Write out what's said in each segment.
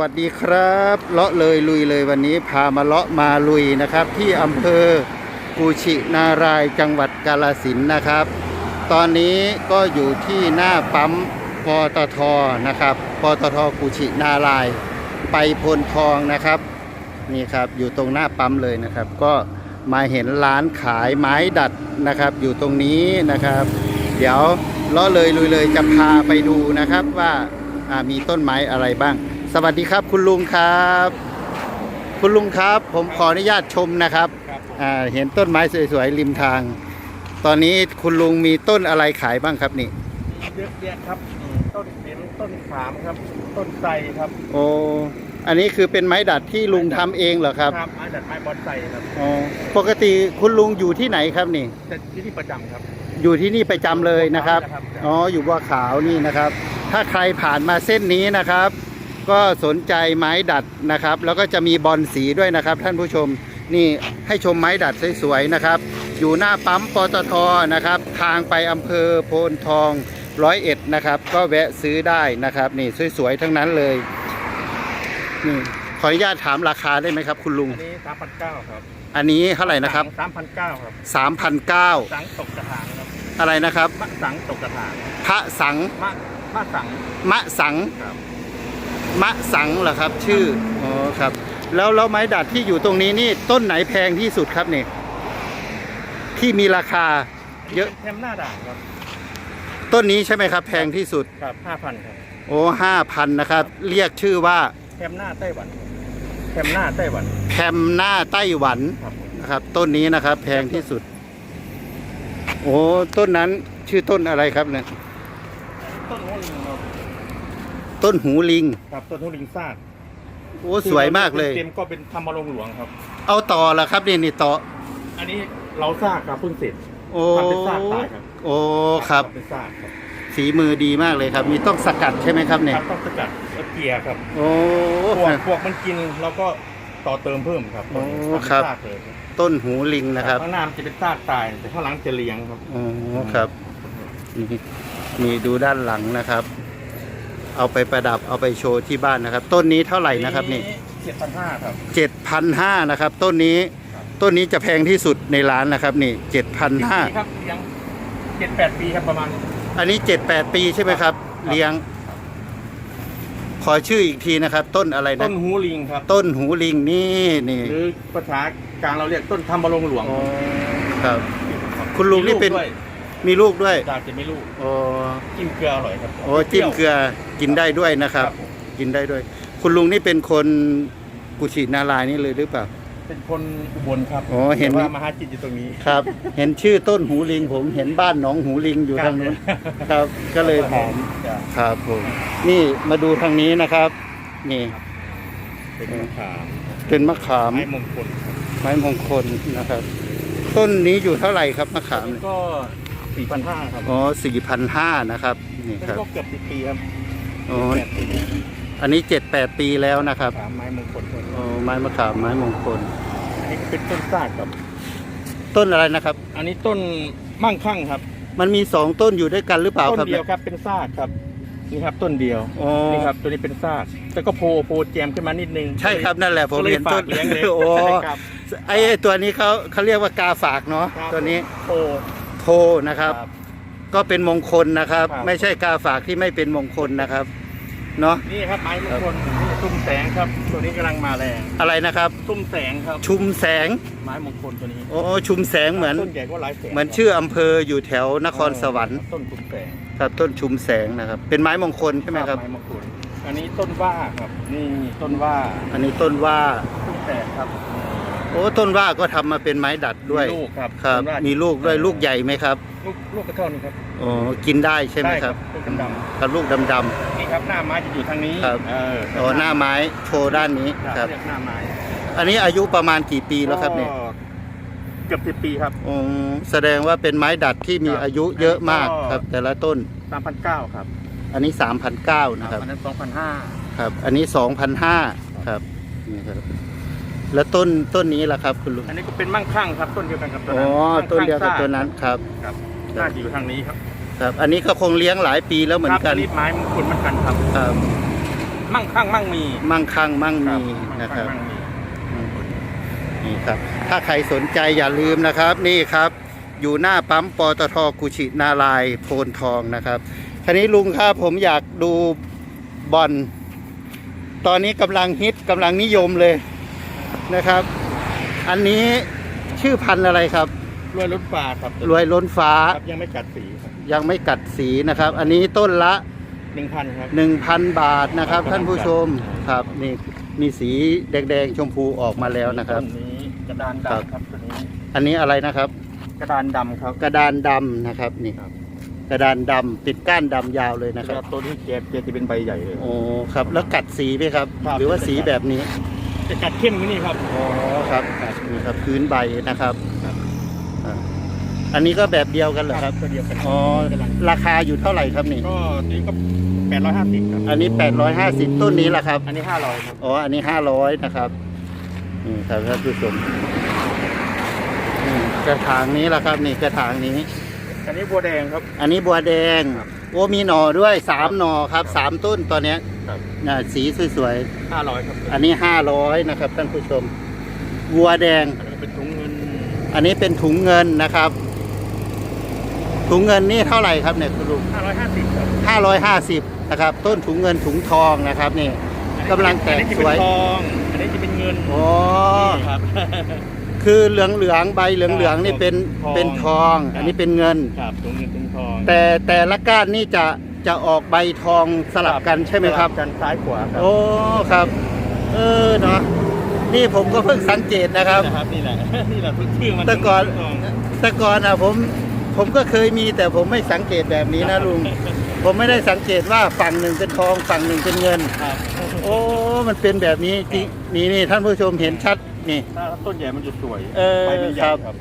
วัสดีครับเลาะเลยลุยเลยวันนี้พามาเลาะมาลุยนะครับ ที่อำเภอกุชินารายจังหวัดกาลสินธุ์นะครับ ตอนนี้ก็อยู่ที่หน้าปั๊มปตทนะครับปตทกุชินาราย ไปพลทองนะครับนี่ครับอยู่ตรงหน้าปั๊มเลยนะครับ ก็มาเห็นร้านขายไม้ดัดนะครับ อยู่ตรงนี้นะครับ เดี๋ยวเลาะเลยลุยเลยจะพาไปดูนะครับว่ามีต้นไม้อะไรบ้าง สวัสดีครับคุณลุงครับ คุณลุงครับ ผมขออนุญาตชมนะครับครับผมอ่าเห็นต้นไม้สวยๆริมทาง ตอนนี้คุณลุงมีต้นอะไรขายบ้างครับนี่เยอะแยะครับอืมต้นเข็มต้นขามครับ ต้นไทรครับ โอ้อันนี้คือเป็นไม้ดัดที่ลุงทำเองเหรอครับไม้ดัดไม้บอนไซครับอ๋อปกติคุณลุงอยู่ที่ไหนครับนี่ แต่ที่นี่ประจำครับ อยู่ที่นี่ประจำเลยนะครับครับอ๋อ อยู่บัวขาวนี่นะครับ ถ้าใครผ่านมาเส้นนี้นะครับ ก็สนใจไม้ดัดนะครับ แล้วก็จะมีบอลสีด้วยนะครับ ท่านผู้ชมนี่ให้ชมไม้ดัดสวยๆนะครับ อยู่หน้าปั๊มปตทนะครับ ทางไปอำเภอโพนทองร้อยเอ็ดนะครับ ก็แวะซื้อได้นะครับ นี่สวยๆทั้งนั้นเลยนี่ขออนุญาตถามราคาได้ไหมครับ คุณลุง อันนี้สามพันเก้าครับอันนี้เท่าไหร่นะครับสามพันเก้าครับ3,009สังตกกระถางครับอะไรนะครับ มะสังตกกระถางพระสังมะมะสังมะสังครับ มะสังเหรอครับ ชื่ออ๋อครับ แล้วแล้วไม้ดัดที่อยู่ตรงนี้นี่ต้นไหนแพงที่สุดครับเนี่ยที่มีราคา เยอะแคมหน้าด่างครับต้นนี้ใช่ไหมครับ แพงที่สุดครับห้าพันครับโอ้ห้าพันนะครับ เรียกชื่อว่าแคมหน้าไต้หวันแคมหน้าไต้หวันแคมหน้าไต้หวันครับผมนะครับ ต้นนี้นะครับ แพงที่สุด โอ้ต้นนั้นชื่อต้นอะไรครับเนี่ยต้นหูลิงครับ ต้นหูลิง ครับต้นหูลิงซากโอ้สวยมากเลย เต็มก็เป็นธรรมรงค์หลวงครับ เอาต่อละครับนี่นี่ต่อ อันนี้เราซากครับเพิ่งเสร็จ โอ้ทำเป็นซากตายครับ โอ้ครับเป็นซากครับฝีมือดีมากเลยครับ มีต้องสกัดใช่ไหมครับคเนี่ยรับต้องสกัดแล้วเกลียร์ครับโอ้ พวกพวกมันกินเราก็ต่อเติมเพิ่มครับโอ้ทำเป็นครับ ซากเลยต้นหูลิงนะครับข้างหน้ามันจะเป็นซากตายแต่ข้างหลังจะเลี้ยงครับอ๋อครับนี่นี่ดูด้านหลังนะครับ เอาไปประดับเอาไปโชว์ที่บ้านนะครับ ต้นนี้เท่าไหร่นะครับนี่เจ็ดพันห้าครับเจ็ดพันห้านะครับ ต้นนี้ครับต้นนี้จะแพงที่สุดในร้านนะครับ นี่เจ็ดพันห้าปีครับเลี้ยงเจ็ดแปดปีครับประมาณ อันนี้เจ็ดแปดปีใช่ไหมครับ เลี้ยง ขอชื่ออีกทีนะครับ ต้นอะไรต้นะนหูลิงครับ ต้นหูลิงนี่นี่หรือภาษากลางเราเรียกต้นธรรมรงค์หลวงอ๋อครับ คุณลุงนี่เป็น มีด้วยมีลูกด้วยจาจะไม่ลูกโอ้จิ้มเกลืออร่อยครับโอ้จิ้มเกลือกินได้ด้วยนะครับ กินได้ด้วย คุณลุงนี่เป็นคนกุชินารายณ์นี่เลยหรือเปล่า เป็นคนอุบลครับอ๋อเห็นแต่ว่ามาหาจิตอยู่ตรงนี้ครับ เห็นชื่อต้นหูลิงผมเห็นบ้านหนองหูลิงอยู่ทางนู้นครับ ก็เลยถามจ้ะครับผมนี่มาดูทางนี้นะครับ นี่ เป็นมะขามเป็นมะขามไม้มงคลครับไม้มงคลนะครับ ต้นนี้อยู่เท่าไหร่ครับมะขามนี่ก็ สี่พันห้าครับอ๋อสี่พันห้านะครับ นี่นี่ครับ ก็เกือบสิบปีครับอ๋อแปดปีอันนี้เจ็ดแปดปีแล้วนะครับขามไม้มงคลต้นอ๋อไม้มะขามไม้มงคล อันนี้เป็นต้นซากครับ ต้นอะไรนะครับ อันนี้ต้นมั่งคั่งครับ มันมีสองต้นอยู่ด้วยกันหรือเปล่าต้นครับเดียวครับเป็นซากครับ นี่ครับต้นเดียว อ๋อนี่ครับตัวนี้เป็นซากแต่ก็โพโพแจมขึ้นมานิดนึง ใช่ครับนั่นแหละผมก็ลยเห็นต้นฝากเลี้ยงเลยโอ้ครับไอ้ไอ้ตัวนี้เขาเขาเรียกว่ากาฝากเนาะครับตัวนี้ โพ โทนะครับ ครับ ก็เป็นมงคลนะครับ ครับ ไม่ใช่กาฝากที่ไม่เป็นมงคลนะครับเนาะนี่ครับไม้มงคลนี่ตุ้มแสงครับ ตัวนี้กำลังมาแรงอะไรนะครับ ตุ้มแสงครับ ชุมแสงไม้มงคลตัวนี้โอ้ชุมแสงเหมือน ต้นใหญ่ก็หลายแสนเหมือนชื่ออำเภออยู่แถวนครสวรรค์ต้นตุ้มแสงครับ ต้นชุมแสงนะครับ เป็นไม้มงคลใช่ไหมครับ ไม้มงคลอันนี้ต้นว่าครับ นี่ต้นว่าอันนี้ต้นว่า ตุ้มแสงครับ โอ้ต้นว่าก็ทำมาเป็นไม้ดัดด้วยมีลูกครับครับ ต้นว่ามีลูกด้วยลูกใหญ่ไหมครับลูกลูกกระเท่านี้ครับโอ้กินได้ใช่ไหมครับลูกดำครับลูกดำ ๆนี่ครับหน้าไม้จะอยู่ทางนี้ครับ เออๆโอ้หน้าไม้โชว์ด้านนี้คครัรับบเรียกหน้าไม้อันนี้อายุประมาณกี่ปีแล้วครับเนี่ยก็เกือบสิบปีครับ อ๋อแสดงว่าเป็นไม้ดัดที่มีครับอายุเยอะมากก็ ครับ แต่ละต้นสามพันเก้าครับอันนี้ 3,009นะครับอันนั้นสองพันห้าครับ อันนี้2,005ครับนี่ครับ แล้วต้นต้นนี้ล่ะครับ คุณลุงอันนี้ก็เป็นมั่งคั่งครับต้นเดียวกันกับตัวอ๋อนั้นต้นเดียวกับมั่งคั่งตัวนั้นครับ ครับน่าจะอยู่ทางนี้ครับครับ อันนี้ก็คงเลี้ยงหลายปีแล้วเหมือนกันครับอันนี้ไม้มงคลเหมือนกันครับ ครับมมั่งคั่งมั่งมีมั่งคั่งมั่งครัมีบมั่งนะคคั่รับงมั่งมีอืมนี่ครับ ถ้าใครสนใจอย่าลืมนะครับ นี่ครับ อยู่หน้าปั๊มปตทกุชินารายณ์โพนทองนะครับทีนี้ลุงครับผมอยากดูบอลตอนนี้กำลังฮิตกำลังนิยมเลย นะครับ อันนี้ชื่อพันธุ์อะไรครับ รวยรถฟ้าครับรวยล้นฟ้า ครับยังไม่กัดสีครับยังไม่กัดสีนะครับ อันนี้ต้นละ หนึ่งพันครับ 1,000 บาทนะครับ ครับท่านผู้ชมครับนี่มีสีแดงๆชมพูออกมาแล้วนะครับ ต้นนี้กระดานครับดำครับตัวนี้อันนี้อะไรนะครับ กระดานดำครับ กระดานดำนะครับนี่ครับ กระดานดำติดก้านดำยาวเลยนะคแล้รับวตัวนี้แกแกจะเป็นใบใหญ่เลย โอ้ครับ แล้วกัดสีไหมครับ ครับ หรือว่าสีแบบนี้ จะกัดเข้มกว่านี่ครับ อ๋อครับนี่ครับพื้นใบนะครับครับอ่าอันนี้ก็แบบเดียวกันเหรอครับ ตัวเดียวกันอ๋อ ราคาอยู่เท่าไหร่ครับนี่ ก็นี่ก็แปดร้อยห้าสิบครับ อันนี้ 850 ต้นนี้ล่ะครับ อันนี้ห้าร้อยครับ อ๋อ อันนี้ห้าร้อยนะครับนี่ครับท่านผู้ชมอืมกระถางนี้ละครับ นี่กระถางนี้ อันนี้บัวแดงครับ อันนี้บัวแดงครับโอ้มีหน่อด้วยสามหน่อครับสามต้นตอนเนี้ยครับ น่ะสีสวยห้าร้อยครับๆอันนี้ห้าร้อยนะครับท่านผู้ชมบัวแดง อันนี้เป็นถุงเงินอันนี้เป็นถุงเงินนะครับ ถุงเงินนี่เท่าไหร่ครับเนี่ยคุณลุงห้าร้อยห้าสิบครับห้าร้อยห้าสิบนะครับ ต้นถุงเงินถุงทองนะครับนี่ กำลังแตกอันนี้จะสเป็นวยทอง อันนี้จะเป็นเงินอ๋อนี่ครับ คือเหลืองเหลืองๆใบเหลืองเหลืองๆนี่เป็นทองเป็นทอง ครับ อันนี้เป็นเงิน ครับถุงเงินถุงทองแต่แต่ละก้านนี่จะจะออกใบทองสลับกันใช่ไหมครับสลักันซ้ายขวาครับโอ้ครับ เออเนาะนี่ผมก็เพิ่งสังเกตนะครับนี่แหละครับนี่แหละ นี่แหละชื่อมันแต่ก่อนถุงเงิถุงทอง แต่ก่อนอะผมผมก็เคยมีแต่ผมไม่สังเกตแบบนี้นะลุง ผมไม่ได้สังเกตว่าฝั่งหนึ่งเป็นทองฝั่งหนึ่งเป็นเงิน ครับ โอ้ มันเป็นแบบนี้จริงนี่นี่ท่านผู้ชมเห็นชัด นี่ ถ้าต้นใหญ่มันจะสวยเออใบมันใหญ่ครับครับ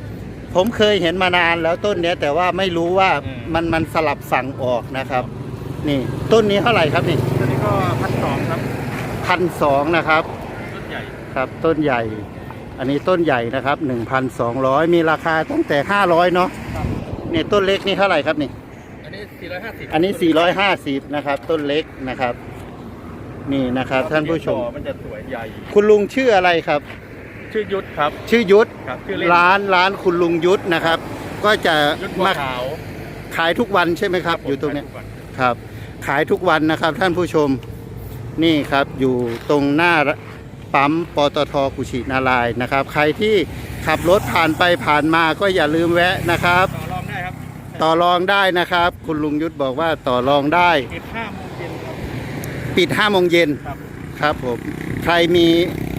ผมเคยเห็นมานานแล้วต้นเนี้ยแต่ว่าไม่รู้ว่าอืม มันมันสลับฝั่งออกนะครับ นี่ต้นนี้เท่าไหร่ครับนี่ตัวนี้ก็พันสองครับ พันสองนะครับ ต้นใหญ่ ครับต้นใหญ่ อันนี้ต้นใหญ่นะครับหนึ่งพันสองร้อยมีราคาตั้งแต่ห้าร้อยเนาะครับ เนี่ยต้นเล็กนี่เท่าไหร่ครับนี่ อันนี้สี่ร้อยห้าสิบอันนี้สี่ร้อยห้าสิบนะครับ ต้นเล็กนะครับ นี่นะครับ ท่านผู้ชม มันจะสวยใหญ่ คุณลุงชื่ออะไรครับ ชื่อยุทธครับ ชื่อยุทธครับชื่อเล่นร้านร้านคุณลุงยุทธนะครับ ก็จะยุทธบัวมาขาวขายทุกวันใช่ไหมครับ อยู่ตรงเนี้ย ครับ ขายทุกวันนะครับท่านผู้ชมนี่ครับอยู่ตรงหน้าปั๊มปตทกุชินารายณ์นะครับ ใครที่ขับรถผ่านไปผ่านมาก็อย่าลืมแวะนะครับ ต่อรองได้ครับต่อรองได้นะครับ คุณลุงยุทธบอกว่าต่อรองได้ เก็บห้าโมงเย็นครับ ปิด5โมงเย็นครับ ครับผม ใครมีอ่า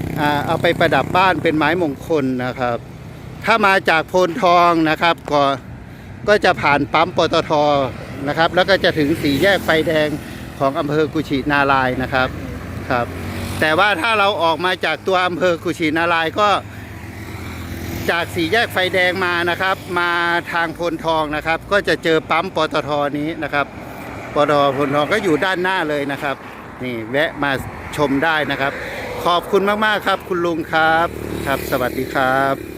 เอาไปประดับบ้านเป็นไม้มงคลนะครับ ถ้ามาจากโพนทองนะครับ ก็ก็จะผ่านปั๊มปตทนะครับ แล้วก็จะถึงสี่แยกไฟแดงของอำเภอกุชินารายนะครับครับ แต่ว่าถ้าเราออกมาจากตัวอำเภอกุชินารายก็จากสี่แยกไฟแดงมานะครับ มาทางโพนทองนะครับ ก็จะเจอปั๊มปตทนี้นะครับปตทโพนทองก็อยู่ด้านหน้าเลยนะครับ นี่แวะมาชมได้นะครับ ขอบคุณมากๆครับ คุณลุงครับ ครับ สวัสดีครับ